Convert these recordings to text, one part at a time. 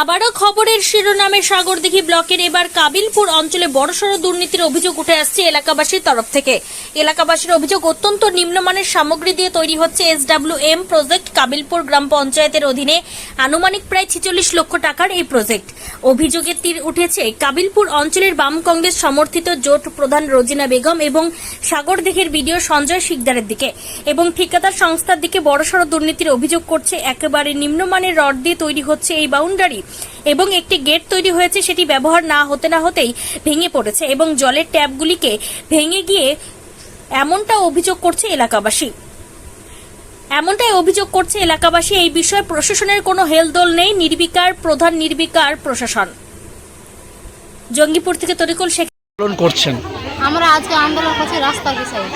আবারও খবরের শিরোনামে সাগরদিঘি ব্লকের এবার কাবিলপুর অঞ্চলে বড়সড় দুর্নীতির অভিযোগ উঠে আসছে এলাকাবাসীর তরফ থেকে। এলাকাবাসীর অভিযোগ অত্যন্ত নিম্নমানের সামগ্রী দিয়ে তৈরি হচ্ছে এসডব্লিউ এম প্রজেক্ট। কাবিলপুর গ্রাম পঞ্চায়েতের অধীনে আনুমানিক প্রায় ছিচল্লিশ লক্ষ টাকার এই প্রজেক্ট। অভিযোগের তীর উঠেছে, কাবিলপুর অঞ্চলের বাম কংগ্রেস সমর্থিত জোট প্রধান রোজিনা বেগম এবং সাগরদিঘির বিডিও সঞ্জয় শিকদারের দিকে এবং ঠিকাদার সংস্থার দিকে বড়সড় দুর্নীতির অভিযোগ করছে। একেবারে নিম্নমানের রড দিয়ে তৈরি হচ্ছে এই বাউন্ডারি। এবং একটি গেট তৈরি হয়েছে সেটি ব্যবহার না হতে না হতেই ভেঙে পড়েছে এবং জলের ট্যাপগুলিকে ভেঙে গিয়ে এমনটা অভিযোগ করছে এলাকাবাসী। এমনটাই অভিযোগ করছে এলাকাবাসী এই বিষয়ে প্রশাসনের কোনো হেলদোল নেই নির্বিকার প্রধান নির্বিকার প্রশাসন। জঙ্গিপুর থেকে তরিকুল শেখ আন্দোলন করছেন। আমরা আজকে আন্দোলন করছি রাস্তার বিষয়ে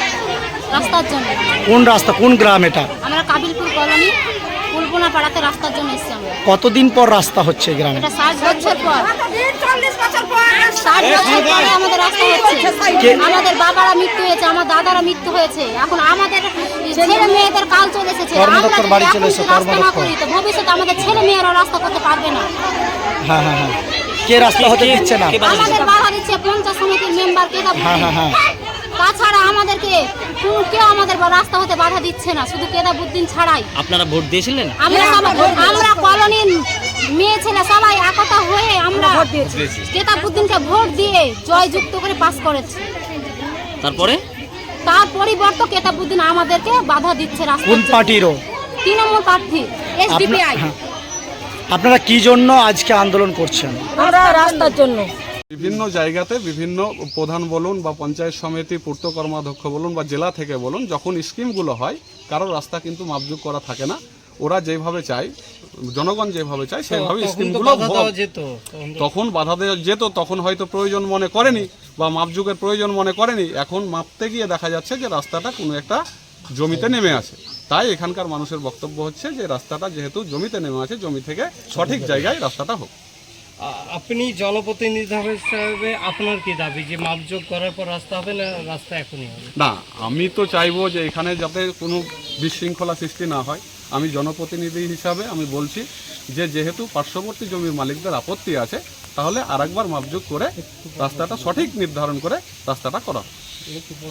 রাস্তার জন্য। কোন রাস্তা কোন গ্রাম এটা? আমরা কাবিলপুর কলোনি। কুলপুনা পাড়াতে রাস্তার জন্য এসেছি আমরা। কতদিন পর রাস্তা হচ্ছে গ্রামে? এটা ষাট বছর পর। ষাট বছর পরে আমাদের রাস্তা হচ্ছে আমাদের বাবারা মৃত্যু হয়েছে আমার দাদারা মৃত্যু হয়েছে। এখন আমাদের ছেলে মেয়েদের কাল চলে এসেছে। আমরা কর্মদপ্তর বাড়ি চলে এসেছে, কর্মদপ্তর। করি তো ভবিষ্যতে আমাদের ছেলে মেয়েরা রাস্তা করতে পারবে না। হ্যাঁ হ্যাঁ হ্যাঁ। কে রাস্তা হতে দিচ্ছে না? আমাদের বাধা দিচ্ছে পঞ্চায়েত সমিতির মেম্বার কে হ্যাঁ হ্যাঁ হ্যাঁ। তাছাড়া আমাদেরকে কেউ আমাদের রাস্তা হতে বাধা দিচ্ছে না শুধু কেদাবুদ্দিন ছাড়াই। আপনারা ভোট দিয়েছিলেন? আমরা আমরা কলোনির মেয়ে ছেলে সবাই একতা হয়ে আমরা কেতাবুদ্দিনকে ভোট দিয়ে জয়যুক্ত করে পাস করেছি। তারপরে? তার পরিবর্তে কেতাবুদ্দিন আমাদেরকে বাধা দিচ্ছে কোন রাস্তা পার্টিরও? তৃণমূল প্রার্থী এসডিপিআই হ্যাঁ। আপনারা কি জন্য আজকে আন্দোলন করছেন? আমরা রাস্তার জন্য। বিভিন্ন জায়গাতে বিভিন্ন প্রধান বলুন বা পঞ্চায়েত সমিতি পূর্ত কর্মাধ্যক্ষ বলুন বা জেলা থেকে বলুন যখন স্কিমগুলো হয় কারও রাস্তা কিন্তু মাপজুক করা থাকে না। ওরা যেভাবে চায় জনগণ যেভাবে চায় সেভাবে স্কিমগুলো তখন বাধা দেওয়া যেত তখন হয়তো প্রয়োজন মনে করেনি বা মাপজুকের প্রয়োজন মনে করেনি। এখন মাপতে গিয়ে দেখা যাচ্ছে যে রাস্তাটা কোনো একটা জমিতে নেমে আছে। তাই এখানকার মানুষের বক্তব্য হচ্ছে যে রাস্তাটা যেহেতু জমিতে নেমে আছে জমি থেকে সঠিক জায়গায় রাস্তাটা হোক। আপনি জনপ্রতিনিধি হিসাবে আপনার কি দাবি? যে মাপযোগ করার পর রাস্তা হবে না রাস্তা এখনই হবে? না, আমি তো চাইব যে এখানে যাতে কোনো বিশৃঙ্খলা সৃষ্টি না হয়। আমি জনপ্রতিনিধি হিসাবে আমি বলছি যে যেহেতু পার্শ্ববর্তী জমির মালিকদের আপত্তি আছে, তাহলে আরেকবার মাপযোগ করে রাস্তাটা সঠিক নির্ধারণ করে রাস্তাটা করা।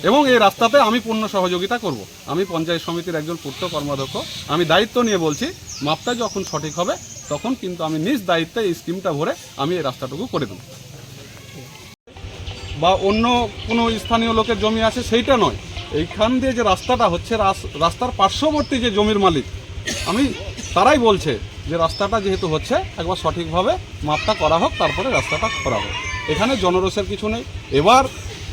এবং এই রাস্তাতে আমি পূর্ণ সহযোগিতা করব। আমি পঞ্চায়েত সমিতির একজন পূর্ত কর্মাধ্যক্ষ। আমি দায়িত্ব নিয়ে বলছি, মাপটা যখন সঠিক হবে তখন কিন্তু আমি নিজ দায়িত্বে এই স্কিমটা ভরে আমি এই রাস্তাটুকু করে দেবো। বা অন্য কোনো স্থানীয় লোকের জমি আছে, সেইটা নয়। এইখান দিয়ে যে রাস্তাটা হচ্ছে, রাস- রাস্তার পার্শ্ববর্তী যে জমির মালিক, আমি তারাই বলছে যে রাস্তাটা যেহেতু হচ্ছে, একবার সঠিকভাবে মাপটা করা হোক, তারপরে রাস্তাটা করা হোক। এখানে জনরোষের কিছু নেই। এবার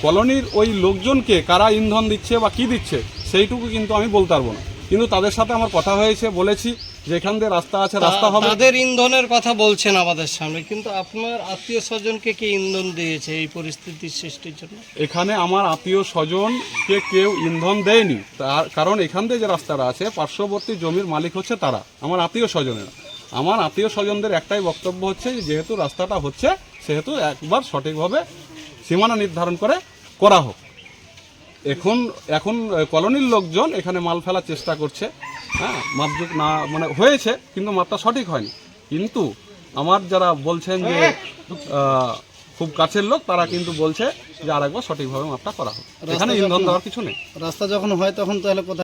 কলোনির ওই লোকজনকে কারা ইন্ধন দিচ্ছে বা কি দিচ্ছে, সেইটুকু কিন্তু আমি বলতে পারব না। কিন্তু তাদের সাথে আমার কথা হয়েছে, বলেছি। যে এখান দিয়ে রাস্তা আছে রাস্তা হবে। তাদের ইন্ধনের কথা বলছেন আমাদের সামনে কিন্তু আপনার আত্মীয় স্বজনকে কি ইন্ধন দিয়েছে এই পরিস্থিতির সৃষ্টির জন্য? এখানে আমার আত্মীয় স্বজনকে কেউ ইন্ধন দেয়নি। তার কারণ এখান দিয়ে যে রাস্তাটা আছে পার্শ্ববর্তী জমির মালিক হচ্ছে তারা আমার আত্মীয় স্বজনেরা। আমার আত্মীয় স্বজনদের একটাই বক্তব্য হচ্ছে যেহেতু রাস্তাটা হচ্ছে সেহেতু একবার সঠিকভাবে সীমানা নির্ধারণ করে করা হোক। এখন এখন কলোনির লোকজন এখানে মাল ফেলার চেষ্টা করছে। হ্যাঁ মাপ না মানে হয়েছে কিন্তু মাপটা সঠিক হয়নি। কিন্তু আমার যারা বলছেন যে খুব কাছের লোক তারা কিন্তু বলছে যে আর একবার সঠিকভাবে মাপটা করা হোক। এখানে ইন্ধন দেওয়ার কিছু নেই। রাস্তা যখন হয় তখন তাহলে কোথায়